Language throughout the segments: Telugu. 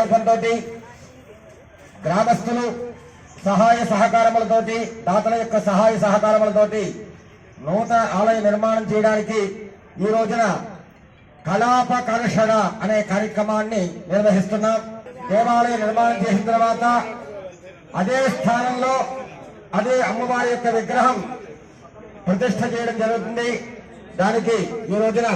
సంకల్పంతో గ్రామస్తులు సహాయ సహకారములతో దాతల యొక్క సహాయ సహకారములతోటి నూతన ఆలయ నిర్మాణం చేయడానికి ఈ రోజున కళాపకర్షణ అనే కార్యక్రమాన్ని నిర్వహిస్తున్నాం. దేవాలయ నిర్మాణం చేసిన తర్వాత అదే స్థానంలో అదే అమ్మవారి యొక్క విగ్రహం ప్రతిష్ట చేయడం జరుగుతుంది. దానికి ఈ రోజున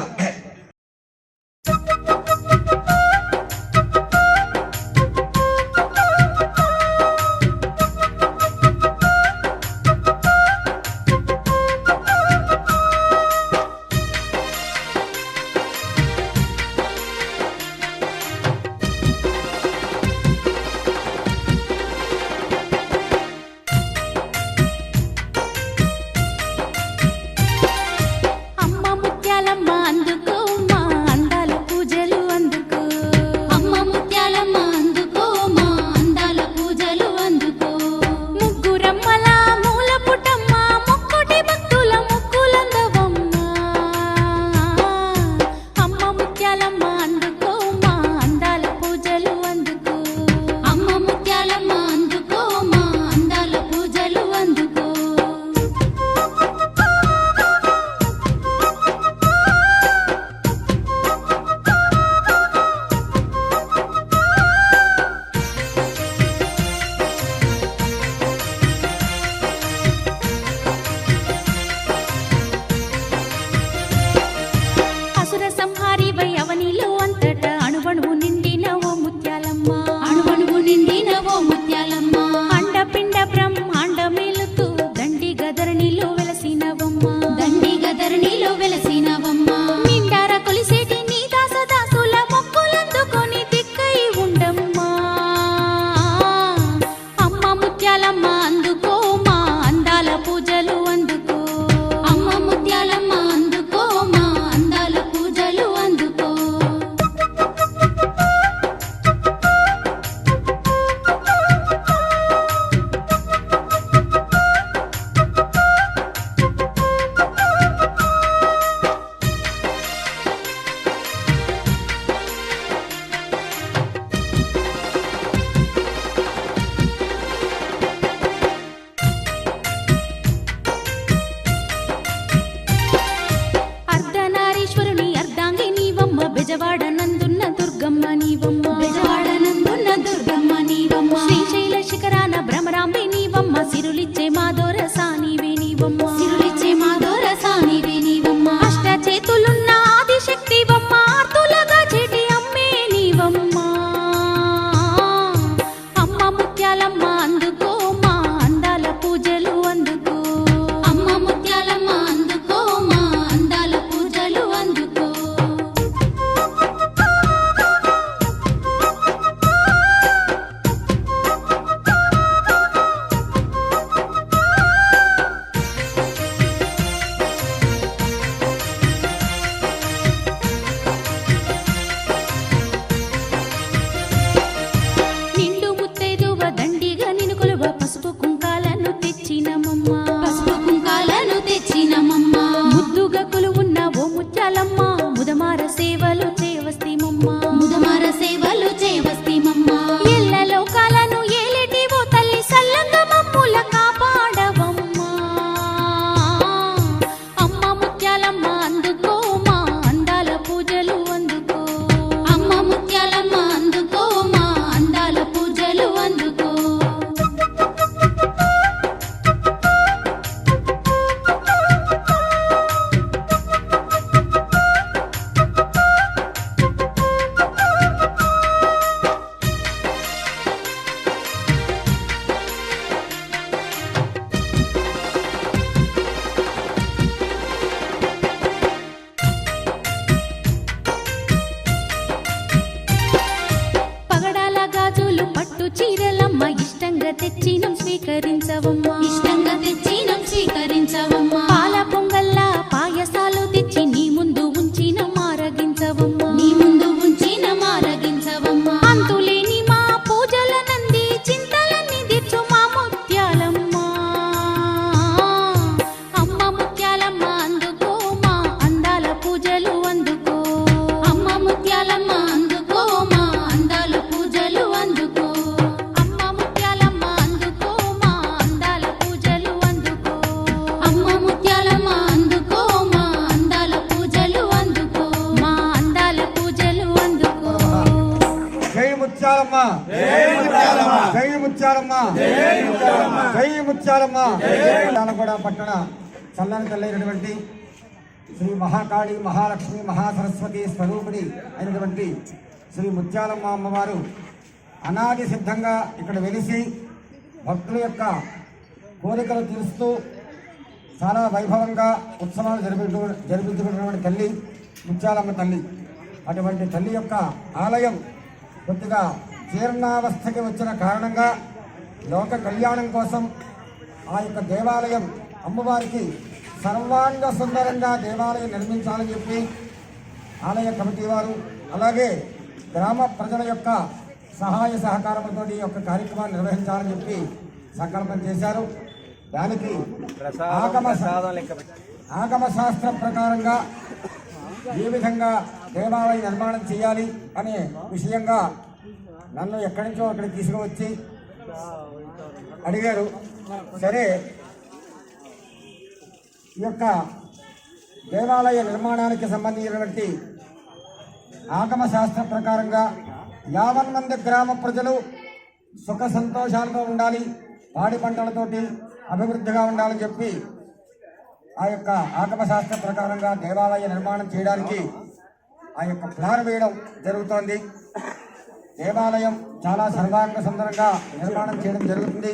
చల్లని తల్లైనటువంటి శ్రీ మహాకాళి మహాలక్ష్మి మహాసరస్వతి స్వరూపిణి అయినటువంటి శ్రీ ముత్యాలమ్మ అమ్మవారు అనాది సిద్ధంగా ఇక్కడ వెలిసి భక్తుల యొక్క కోరికలు తీరుస్తూ చాలా వైభవంగా ఉత్సవాలు జరిపి జరిపించుకున్నటువంటి తల్లి ముత్యాలమ్మ తల్లి. అటువంటి తల్లి యొక్క ఆలయం కొద్దిగా జీర్ణావస్థకి వచ్చిన కారణంగా లోక కళ్యాణం కోసం ఆ యొక్క దేవాలయం అమ్మవారికి సర్వాంగ సుందరంగా దేవాలయం నిర్మించాలని చెప్పి ఆలయ కమిటీ వారు అలాగే గ్రామ ప్రజల యొక్క సహాయ సహకారంతో ఈ యొక్క కార్యక్రమాన్ని నిర్వహించాలని చెప్పి సంకల్పం చేశారు. దానికి ఆగమ ఆగమ శాస్త్ర ప్రకారంగా ఏ విధంగా దేవాలయ నిర్మాణం చేయాలి అనే విషయంగా నన్ను ఎక్కడి నుంచో అక్కడికి తీసుకువచ్చి అడిగారు. సరే ఈ యొక్క దేవాలయ నిర్మాణానికి సంబంధించినటువంటి ఆగమ శాస్త్ర ప్రకారంగా యావన్ మంది గ్రామ ప్రజలు సుఖ సంతోషాలతో ఉండాలి పాడి పంటలతోటి అభివృద్ధిగా ఉండాలని చెప్పి ఆ యొక్క ఆగమ శాస్త్ర ప్రకారంగా దేవాలయ నిర్మాణం చేయడానికి ఆ యొక్క ప్లాన్ వేయడం జరుగుతోంది. దేవాలయం చాలా సర్వాంగ సుందరంగా నిర్మాణం చేయడం జరుగుతుంది.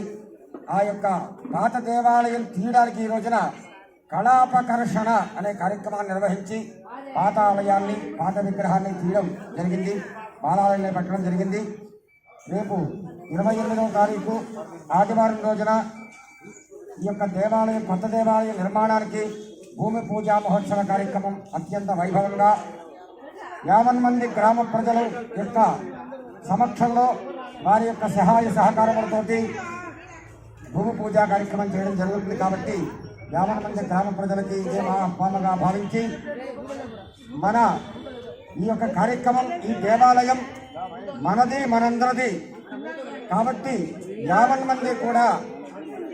ఆ యొక్క పాత దేవాలయం తీయడానికి ఈ రోజున కళాపకర్షణ అనే కార్యక్రమాన్ని నిర్వహించి పాత ఆలయాన్ని పాత విగ్రహాన్ని తీయడం జరిగింది. బాలాలయాన్ని పెట్టడం జరిగింది. రేపు ఇరవై ఎనిమిదవ తారీఖు ఆదివారం రోజున ఈ యొక్క దేవాలయం కొత్త దేవాలయ నిర్మాణానికి భూమి పూజా మహోత్సవ కార్యక్రమం అత్యంత వైభవంగా యావన్ మంది గ్రామ ప్రజలు యొక్క సమక్షంలో వారి యొక్క సహాయ సహకారములతోటి భూమి పూజా కార్యక్రమం చేయడం జరుగుతుంది కాబట్టి యావన్ మంది గ్రామ ప్రజలకి ఇదే భావించి మన ఈ యొక్క కార్యక్రమం ఈ దేవాలయం మనది మనందరిది. కాబట్టి యాభై మంది కూడా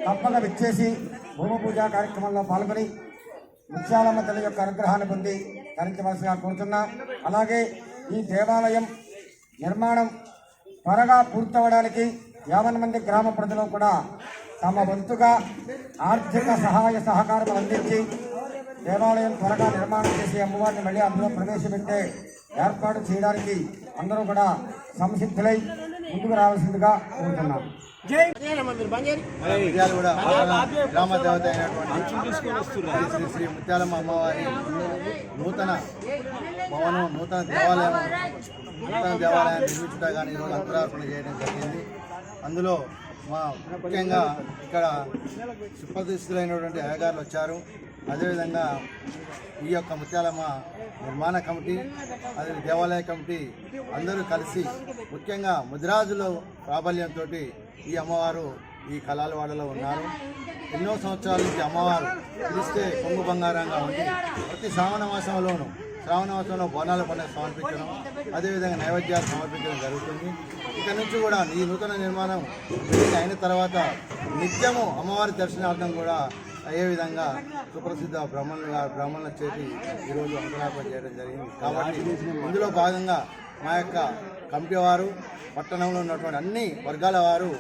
తప్పక విచ్చేసి భూమి పూజ కార్యక్రమంలో పాల్గొని ముత్యాలమ్మ తల్లి యొక్క అనుగ్రహాన్ని పొంది ధరించవలసిగా కోరుతున్నాం. అలాగే ఈ దేవాలయం నిర్మాణం త్వరగా పూర్తవడానికి యాభై మంది గ్రామ ప్రజలు కూడా తమ వంతుగా ఆర్థిక సహాయ సహకారం అందించి దేవాలయం త్వరగా నిర్మాణం చేసి అమ్మవారిని మళ్ళీ అందులో ప్రవేశపెట్టే ఏర్పాటు చేయడానికి అందరూ కూడా సంసిద్ధులై ముందుకు రావాల్సిందిగా కోరుతున్నాం. కూడా గ్రామ దేవత అయినటువంటి శ్రీ శ్రీ ముత్యాలమ్మ అమ్మవారి నూతన భవనం నూతన దేవాలయం నూతన దేవాలయాన్ని నిర్మించుట కానీ ఈరోజు అంతరార్పణ చేయడం జరిగింది. అందులో మా ముఖ్యంగా ఇక్కడ సుప్రతిష్ఠులైనటువంటి అయ్యగారులు వచ్చారు. అదేవిధంగా ఈ యొక్క ముత్యాలమ్మ నిర్మాణ కమిటీ అదే దేవాలయ కమిటీ అందరూ కలిసి ముఖ్యంగా ముదిరాజుల ప్రాబల్యంతో ఈ అమ్మవారు ఈ కళాలవాడలో ఉన్నారు. ఎన్నో సంవత్సరాల నుంచి అమ్మవారు పిలిస్తే కొంగు బంగారంగా ఉంది. ప్రతి శ్రావణ మాసంలోనూ శ్రావణ మాసంలో బోనాల పండుగ సమర్పించడం అదేవిధంగా నైవేద్యాలు సమర్పించడం జరుగుతుంది. ఇక నుంచి కూడా ఈ నూతన నిర్మాణం అయిన తర్వాత నిత్యము అమ్మవారి దర్శనార్థం కూడా అయ్యే విధంగా సుప్రసిద్ధ బ్రాహ్మణులు గారు బ్రాహ్మణుల చేతి ఈరోజు అంకురార్పణ చేయడం జరిగింది. కాబట్టి ఇందులో భాగంగా మా యొక్క కమిటీ వారు పట్టణంలో ఉన్నటువంటి అన్ని వర్గాల వారు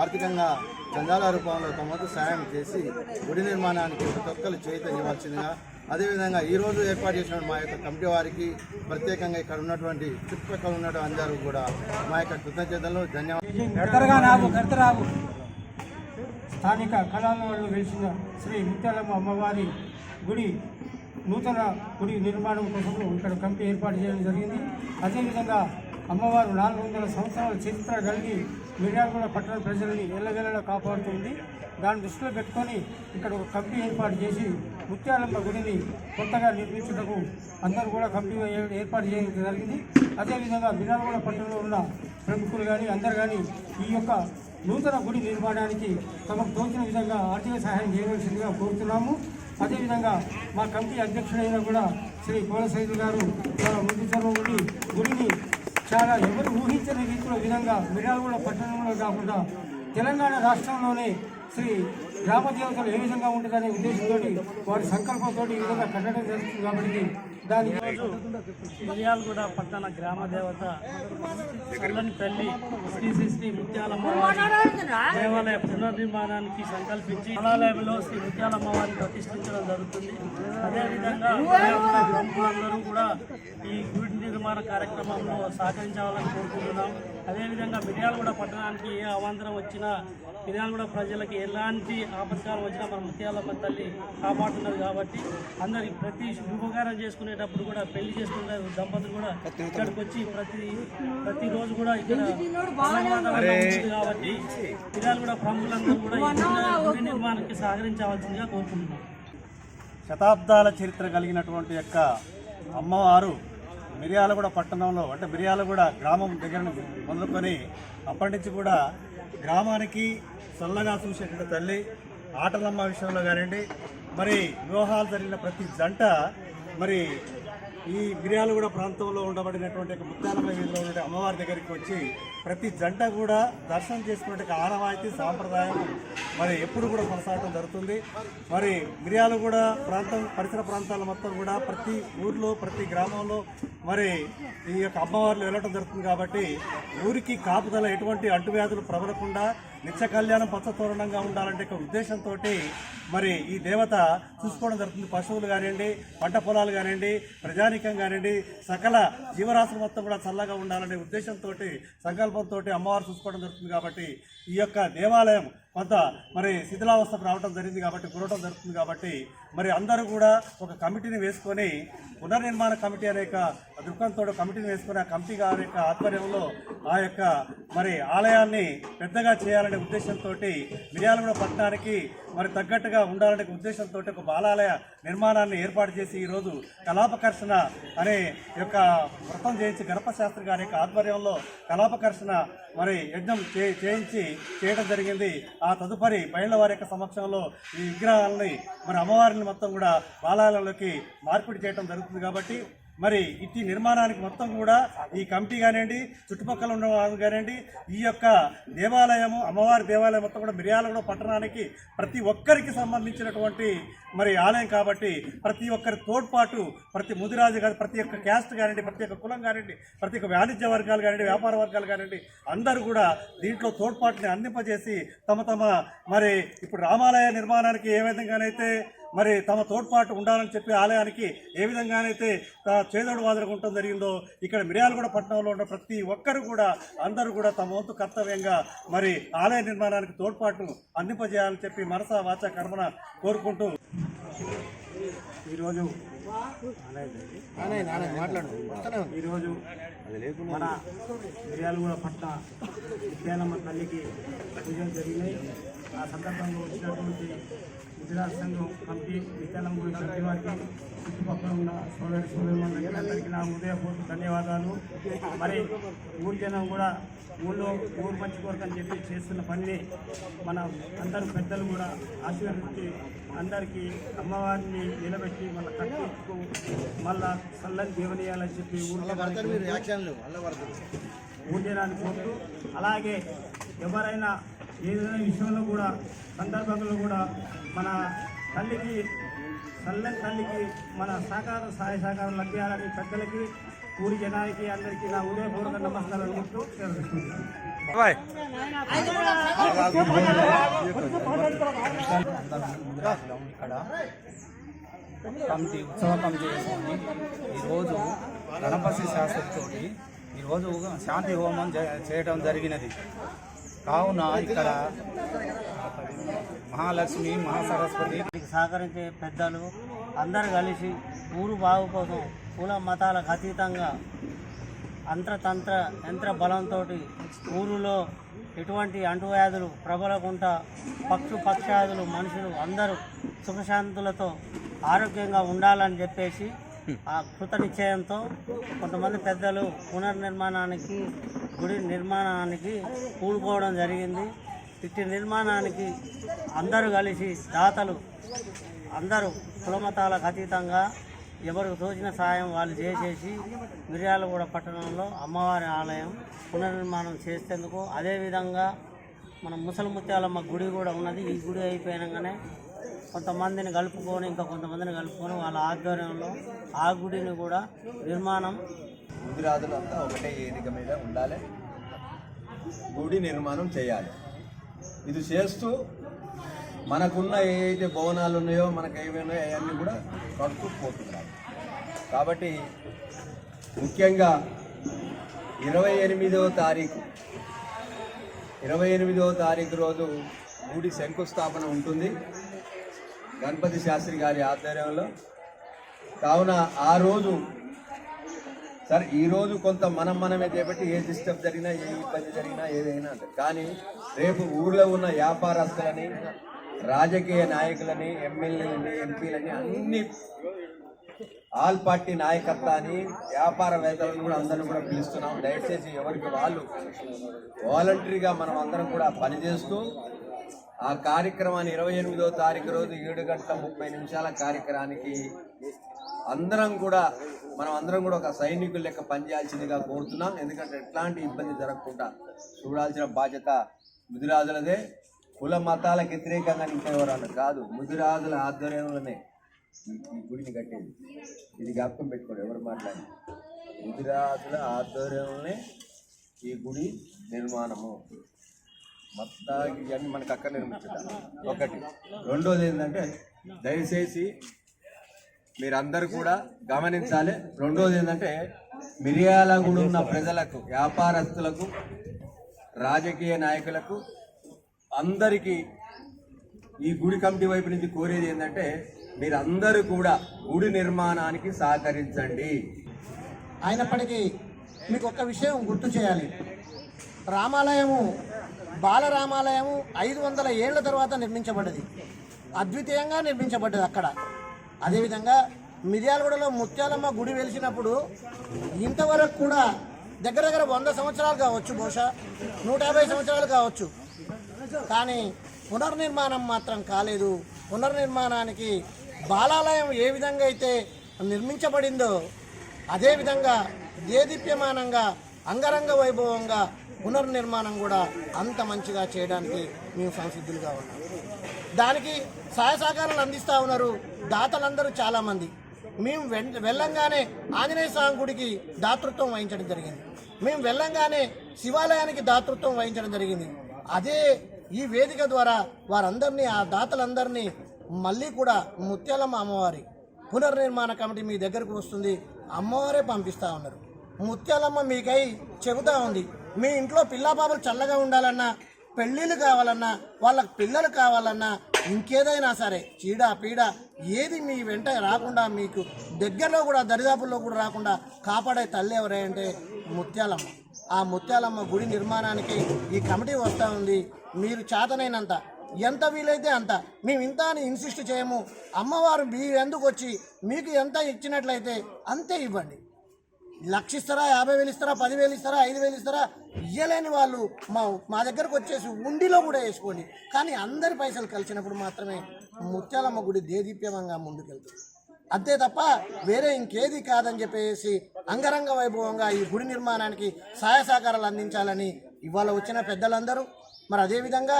ఆర్థికంగా చందాల రూపంలో తమ సాయం చేసి గుడి నిర్మాణానికి ప్రతి ఒక్కరు చైతన్యవలసిందిగా అదేవిధంగా ఈ రోజు ఏర్పాటు చేసిన మా యొక్క కమిటీ వారికి ప్రత్యేకంగా ఇక్కడ ఉన్నటువంటి చుట్టుపక్కల ఉన్నటువంటి అందరూ కూడా మా యొక్క కృతజ్ఞతలు ధన్యవాదాలు. స్థానిక కళాలలో వెలిసిన శ్రీ ముత్యాలమ్మ అమ్మవారి గుడి నూతన గుడి నిర్మాణం కోసం ఇక్కడ కమిటీ ఏర్పాటు చేయడం జరిగింది. అదేవిధంగా అమ్మవారు నాలుగు వందల సంవత్సరాల చరిత్ర కలిగి మిర్యాలగూడ పట్టణ ప్రజలని ఎల్లవేళలా కాపాడుతుంది. దాన్ని దృష్టిలో పెట్టుకొని ఇక్కడ ఒక కమిటీ ఏర్పాటు చేసి ముత్యాలమ్మ గుడిని కొత్తగా నిర్మించుటకు అందరూ కూడా కమిటీ ఏర్పాటు చేయడం జరిగింది. అదేవిధంగా మిర్యాలగూడ పట్టణంలో ఉన్న ప్రముఖులు కానీ అందరు కానీ ఈ యొక్క నూతన గుడి నిర్మాణానికి తమకు తోచిన విధంగా ఆర్థిక సహాయం చేయవలసిందిగా కోరుతున్నాము. అదేవిధంగా మా కమిటీ అధ్యక్షుడైన కూడా శ్రీ కోలసైదు గారు ముందు చొరవ గుడిని చాలా ఎవరు ఊహించని రీతిలో విధంగా మిర్యాలగూడ పట్టణంలో కాకుండా తెలంగాణ రాష్ట్రంలోనే శ్రీ గ్రామదేవతలు ఏ విధంగా ఉంటుందనే ఉద్దేశంతో వారి సంకల్పంతో ఈ విధంగా కట్టడం జరుగుతుంది కాబట్టి మిర్యాలగూడ పట్టణ గ్రామ దేవత చల్లని తల్లి శ్రీ శ్రీ శ్రీ ముత్యాలమ్మ దేవాలయ పునర్నిర్మాణానికి సంకల్పించి దేవాలయంలో శ్రీ ముత్యాలమ్మ వారిని ప్రతిష్ఠించడం జరుగుతుంది. అదేవిధంగా ప్రముఖులందరూ కూడా ఈ గుడి నిర్మాణ కార్యక్రమంలో సహకరించాలని కోరుకుంటున్నాం. అదేవిధంగా మిర్యాలగూడ పట్టణానికి ఏ అవాంతరం వచ్చినా మిర్యాలగూడ ప్రజలకి ఎలాంటి ఆపత్కాలం వచ్చినా మన ముత్యాలమ్మ తల్లి కాపాడుతున్నారు కాబట్టి అందరికి ప్రతి శుభకారం చేసుకునేటప్పుడు కూడా పెళ్ళి చేసుకునే దంపతులు కూడా ఇక్కడికి వచ్చి ప్రతి ప్రతి రోజు కూడా ఇక్కడ కాబట్టి మిర్యాలగూడ ప్రముఖులందరూ కూడా గుడి- నిర్మాణానికి సహకరించవలసిందిగా కోరుకుంటున్నాం. శతాబ్దాల చరిత్ర కలిగినటువంటి యొక్క అమ్మవారు మిర్యాలగూడ పట్టణంలో అంటే మిర్యాలగూడ గ్రామం దగ్గర మొదలుకొని అప్పటి నుంచి కూడా గ్రామానికి చల్లగా చూసేటువంటి తల్లి ఆటలమ్మ విషయంలో కానివ్వండి మరి వివాహాలు జరిగిన ప్రతి జంట మరి ఈ మిర్యాలగూడ ప్రాంతంలో ఉండబడినటువంటి ఒక ముత్యాలమ్మ వీధిలో ఉండే అమ్మవారి దగ్గరికి వచ్చి ప్రతి జంట కూడా దర్శనం చేసుకునే ఆనవాయితీ సాంప్రదాయం మరి ఎప్పుడు కూడా కొనసాగడం జరుగుతుంది. మరి మిర్యాలగూడ ప్రాంతం పరిసర ప్రాంతాల మొత్తం కూడా ప్రతి ఊర్లో ప్రతి గ్రామంలో మరి ఈ యొక్క అమ్మవార్లు వెళ్ళటం జరుగుతుంది కాబట్టి ఊరికి కాపుదల ఎటువంటి అంటువ్యాధులు ప్రబలకుండా నిత్య కళ్యాణం పచ్చతోరణంగా ఉండాలంటే ఒక ఉద్దేశంతో మరి ఈ దేవత చూసుకోవడం జరుగుతుంది. పశువులు కానివ్వండి పంట పొలాలు కానివ్వండి ప్రజానికం కానివ్వండి సకల జీవరాశులు మొత్తం కూడా చల్లగా ఉండాలనే ఉద్దేశంతో సంకల్పంతో అమ్మవారు చూసుకోవడం జరుగుతుంది కాబట్టి ఈ యొక్క దేవాలయం కొంత మరి శిథిలావస్థకు రావడం జరిగింది కాబట్టి కురవడం జరుగుతుంది కాబట్టి మరి అందరూ కూడా ఒక కమిటీని వేసుకొని పునర్నిర్మాణ కమిటీ అనే యొక్క దృక్పథంతో కమిటీని వేసుకొని ఆ కమిటీ గారి యొక్క ఆధ్వర్యంలో ఆ యొక్క మరి ఆలయాన్ని పెద్దగా చేయాలనే ఉద్దేశంతో మిర్యాలగూడ పట్టణానికి మరి తగ్గట్టుగా ఉండాలనే ఉద్దేశంతో ఒక బాలాలయ నిర్మాణాన్ని ఏర్పాటు చేసి ఈరోజు కలాపకర్షణ అనే యొక్క వ్రతం చేయించి గణపశాస్త్రి గారి యొక్క ఆధ్వర్యంలో కలాపకర్షణ మరి యజ్ఞం చే చేయించి చేయడం జరిగింది. ఆ తదుపరి బయళ్ళ వారి యొక్క సమక్షంలో ఈ విగ్రహాలని మరి అమ్మవారిని మొత్తం కూడా బాలాలయంలోకి మార్పిడి చేయడం జరుగుతుంది కాబట్టి మరి ఇట్టి నిర్మాణానికి మొత్తం కూడా ఈ కమిటీ కానివ్వండి చుట్టుపక్కల ఉన్న వాళ్ళు కానివ్వండి ఈ యొక్క దేవాలయము అమ్మవారి దేవాలయం మొత్తం కూడా మిర్యాలగూడ పట్టణానికి ప్రతి ఒక్కరికి సంబంధించినటువంటి మరి ఆలయం కాబట్టి ప్రతి ఒక్కరి తోడ్పాటు ప్రతి ముదిరాజు కానీ ప్రతి ఒక్క క్యాస్ట్ కానివ్వండి ప్రతి ఒక్క కులం కానివ్వండి ప్రతి ఒక్క వాణిజ్య వర్గాలు కానివ్వండి వ్యాపార వర్గాలు కానివ్వండి అందరూ కూడా దీంట్లో తోడ్పాటుని అందింపజేసి తమ తమ మరి ఇప్పుడు రామాలయ నిర్మాణానికి ఏ విధంగానైతే మరి తమ తోడ్పాటు ఉండాలని చెప్పి ఆలయానికి ఏ విధంగానైతే చేదోడు వాదనకు జరిగిందో ఇక్కడ మిర్యాలగూడ పట్టణంలో ఉన్న ప్రతి ఒక్కరు కూడా అందరూ కూడా తమ వంతు కర్తవ్యంగా మరి ఆలయ నిర్మాణానికి తోడ్పాటు అందింపజేయాలని చెప్పి మనస వాచ కర్మన కోరుకుంటూ. ఈరోజు ఈరోజు మన మిర్యాలగూడ పట్ల విద్యాలమ్మ తల్లికి పూజలు జరిగినాయి. ఆ సందర్భంగా వచ్చినటువంటి గుజరాత్ సంఘం కమిటీ విద్యాలమ్మ గుడి కమిటీ వారికి చుట్టుపక్కల ఉన్న సోదరి సోదరులందరికీ అందరికీ నా హృదయపూర్వక ధన్యవాదాలు. మరి ఊరి జనం కూడా ఊళ్ళో ఊరు మంచి కొరకు అని చెప్పి చేస్తున్న పనిని మన అందరు పెద్దలు కూడా ఆశీర్వదించి అందరికీ అమ్మవారిని నిలబెట్టి మళ్ళీ కట్టించుకు మళ్ళా చల్లని దేవనీయాలని చెప్పి ఊళ్ళో ఊర్జనాన్ని కోరుతూ అలాగే ఎవరైనా ఏదైనా విషయంలో కూడా సందర్భంలో కూడా మన తల్లికి చల్లని తల్లికి మన సహకారం సహాయ సహకారం లభ్యాలని పెద్దలకి ఊరి జనానికి అందరికీ నా ఉదయపూర్వక నమస్కారాలు చెప్తూ ఇక్కడ కమిటీ ఉత్సవ కమిటీ వేసుకొని ఈరోజు గణపతి శాస్త్రంతో ఈరోజు శాంతి హోమం చేయడం జరిగినది. కావున ఇక్కడ మహాలక్ష్మి మహాసరస్వతి దీనికి సహకరించే పెద్దలు అందరు కలిసి ఊరు బాగు కోసం కుల మతాలకు అతీతంగా అంత్రతంత్ర యంత్ర బలంతో ఊరిలో ఎటువంటి అంటువ్యాధులు ప్రబలకుండా పక్షు పక్షాదులు మనుషులు అందరూ సుఖశాంతులతో ఆరోగ్యంగా ఉండాలని చెప్పేసి ఆ కృత నిశ్చయంతో కొంతమంది పెద్దలు పునర్నిర్మాణానికి గుడి నిర్మాణానికి కూడుకోవడం జరిగింది. ఇట్టి నిర్మాణానికి అందరూ కలిసి దాతలు అందరూ కులమతాలకు అతీతంగా ఎవరికి తోచిన సాయం వాళ్ళు చేసేసి మిర్యాలగూడ పట్టణంలో అమ్మవారి ఆలయం పునర్నిర్మాణం చేసేందుకు అదేవిధంగా మన ముసలి ముత్యాలమ్మ గుడి కూడా ఉన్నది. ఈ గుడి అయిపోయినాగానే కొంతమందిని కలుపుకొని ఇంకా కొంతమందిని కలుపుకొని వాళ్ళ ఆధ్వర్యంలో ఆ గుడిని కూడా నిర్మాణం. ముదిరాజులు ఒకటే ఏదిక మీద ఉండాలి. గుడి నిర్మాణం చేయాలి. ఇది చేస్తూ మనకున్న ఏదైతే భవనాలు ఉన్నాయో మనకు ఏమైనా అవన్నీ కూడా కడుతూ పోతున్నారు కాబట్టి ముఖ్యంగా ఇరవై ఎనిమిదవ తారీఖు ఇరవై ఎనిమిదవ తారీఖు రోజు గుడి శంకుస్థాపన ఉంటుంది. గణపతి శాస్త్రి గారి ఆధ్వర్యంలో. కావున ఆ రోజు సరే ఈ రోజు కొంత మనం మనమే చేపట్టి ఏ డిస్టర్బ్ జరిగినా ఏ ఇబ్బంది జరిగినా ఏదైనా కానీ రేపు ఊళ్ళో ఉన్న వ్యాపారస్తులని రాజకీయ నాయకులని ఎమ్మెల్యేలని ఎంపీలని అన్ని ఆల్ పార్టీ నాయకత్వాన్ని వ్యాపారవేత్తలను కూడా అందరిని కూడా పిలుస్తున్నాం. దయచేసి ఎవరికి వాళ్ళు వాలంటరీగా మనం అందరం కూడా పనిచేస్తూ ఆ కార్యక్రమాన్ని ఇరవై ఎనిమిదో తారీఖు రోజు ఏడు గంటల ముప్పై నిమిషాల కార్యక్రమానికి అందరం కూడా మనం అందరం కూడా ఒక సైనికుల లెక్క పనిచేయాల్సిందిగా కోరుతున్నాం. ఎందుకంటే ఎట్లాంటి ఇబ్బంది జరగకుండా చూడాల్సిన బాధ్యత ముదిరాజులదే. కుల మతాలకు వ్యతిరేకంగా నింపేవారు కాదు ముదిరాజుల ఆధ్వర్యంలోనే ఈ గుడిని కట్టేది. ఇది జ్ఞాపకం పెట్టుకోండి ఎవరు మాట్లాడి ముదిరాజుల ఆధ్వర్యంలోనే ఈ గుడి నిర్మాణము. మొత్తానికి ఇవన్నీ మనకు అక్కడ నిర్మించుతారు ఒకటి. రెండోది ఏంటంటే దయచేసి మీరందరూ కూడా గమనించాలి. రెండోది ఏంటంటే మిరియాలగూడ ఉన్న ప్రజలకు వ్యాపారస్తులకు రాజకీయ నాయకులకు అందరికీ ఈ గుడి కమిటీ వైపు నుంచి కోరేది ఏంటంటే మీరందరూ కూడా గుడి నిర్మాణానికి సహకరించండి. అయినప్పటికీ మీకు ఒక విషయం గుర్తు చేయాలి. రామాలయము బాలరామాలయము ఐదు వందల ఏళ్ళ తర్వాత నిర్మించబడ్డది. అద్వితీయంగా నిర్మించబడ్డది అక్కడ. అదేవిధంగా మిర్యాలగూడలో ముత్యాలమ్మ గుడి వెలిసినప్పుడు ఇంతవరకు కూడా దగ్గర దగ్గర వంద సంవత్సరాలు కావచ్చు బహుశా నూట యాభై సంవత్సరాలు కావచ్చు. కానీ పునర్నిర్మాణం మాత్రం కాలేదు. పునర్నిర్మాణానికి బాలాలయం ఏ విధంగా అయితే నిర్మించబడిందో అదేవిధంగా దేదీప్యమానంగా అంగరంగ వైభవంగా పునర్నిర్మాణం కూడా అంత మంచిగా చేయడానికి మేము సంసిద్ధులుగా ఉన్నాం. దానికి సహాయ సహకారాలు అందిస్తూ ఉన్నారు దాతలందరూ చాలామంది. మేము వెం- వెళ్ళంగానే ఆంజనేయ స్వామి గుడికి దాతృత్వం వహించడం జరిగింది. మేము వెళ్ళంగానే శివాలయానికి దాతృత్వం వహించడం జరిగింది. అదే ఈ వేదిక ద్వారా వారందరినీ ఆ దాతలందరినీ మళ్ళీ కూడా ముత్యాలమ్మ అమ్మవారి పునర్నిర్మాణ కమిటీ మీ దగ్గరకు వస్తుంది. అమ్మవారే పంపిస్తూ ఉన్నారు. ముత్యాలమ్మ మీకై చెబుతా ఉంది. మీ ఇంట్లో పిల్లాపాపలు చల్లగా ఉండాలన్నా పెళ్ళిళ్ళు కావాలన్నా వాళ్ళకి పిల్లలు కావాలన్నా ఇంకేదైనా సరే చీడ పీడ ఏది మీ వెంట రాకుండా మీకు దగ్గరలో కూడా దరిదాపుల్లో కూడా రాకుండా కాపాడే తల్లి ఎవరే అంటే ముత్యాలమ్మ. ఆ ముత్యాలమ్మ గుడి నిర్మాణానికి ఈ కమిటీ వస్తూ ఉంది. మీరు చేతనైనంత ఎంత వీలైతే అంత మేము ఇంత అని ఇన్సిస్ట్ చేయము. అమ్మవారు మీ ఎందుకు వచ్చి మీకు ఎంత ఇచ్చినట్లయితే అంతే ఇవ్వండి. లక్ష ఇస్తారా యాభై వేలు ఇస్తారా పదివేలు ఇస్తారా ఐదు వేలు ఇస్తారా ఇయ్యలేని వాళ్ళు మా మా దగ్గరకు వచ్చేసి ఉండిలో కూడా వేసుకోండి. కానీ అందరి పైసలు కలిసినప్పుడు మాత్రమే ముత్యాలమ్మ గుడి దేదీప్యమంగా ముందుకెళ్తుంది. అంతే తప్ప వేరే ఇంకేది కాదని చెప్పేసి అంగరంగ వైభవంగా ఈ గుడి నిర్మాణానికి సహాయ సహకారాలు అందించాలని ఇవాళ వచ్చిన పెద్దలందరూ మరి అదేవిధంగా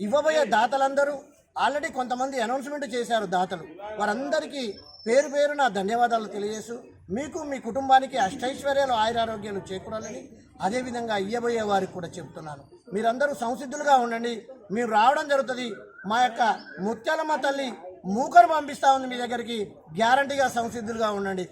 ఇవ్వబోయే దాతలందరూ ఆల్రెడీ కొంతమంది అనౌన్స్మెంట్ చేశారు దాతలు. వారందరికీ పేరు పేరు నా ధన్యవాదాలు తెలియజేస్తూ మీకు మీ కుటుంబానికి అష్టైశ్వర్యాలు ఆయురారోగ్యాలు చేకూరాలని అదేవిధంగా ఇయ్యబోయే వారికి కూడా చెప్తున్నాను మీరందరూ సంసిద్ధులుగా ఉండండి మీరు రావడం జరుగుతుంది మా యొక్క ముత్యాలమ్మ తల్లి మూకరు పంపిస్తా ఉంది మీ దగ్గరికి గ్యారంటీగా సంసిద్ధులుగా ఉండండి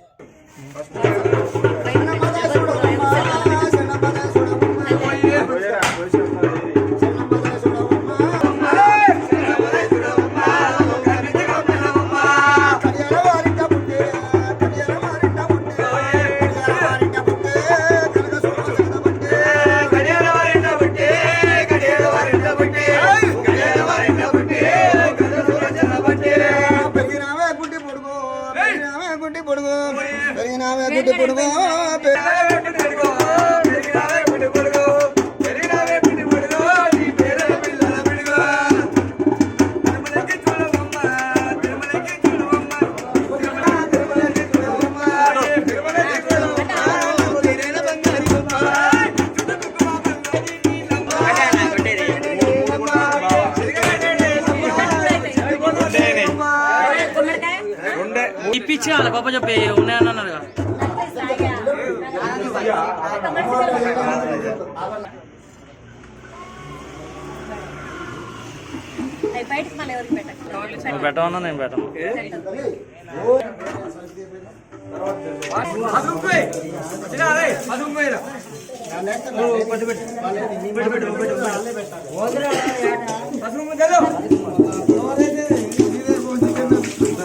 ఇప్పించి వాళ్ళ గొప్ప చెప్పి ఉన్నాయని అన్నారు కదా. నువ్వు పెట్టమన్నా నేను పెట్టను. తీసుకో లోపల తీసుకో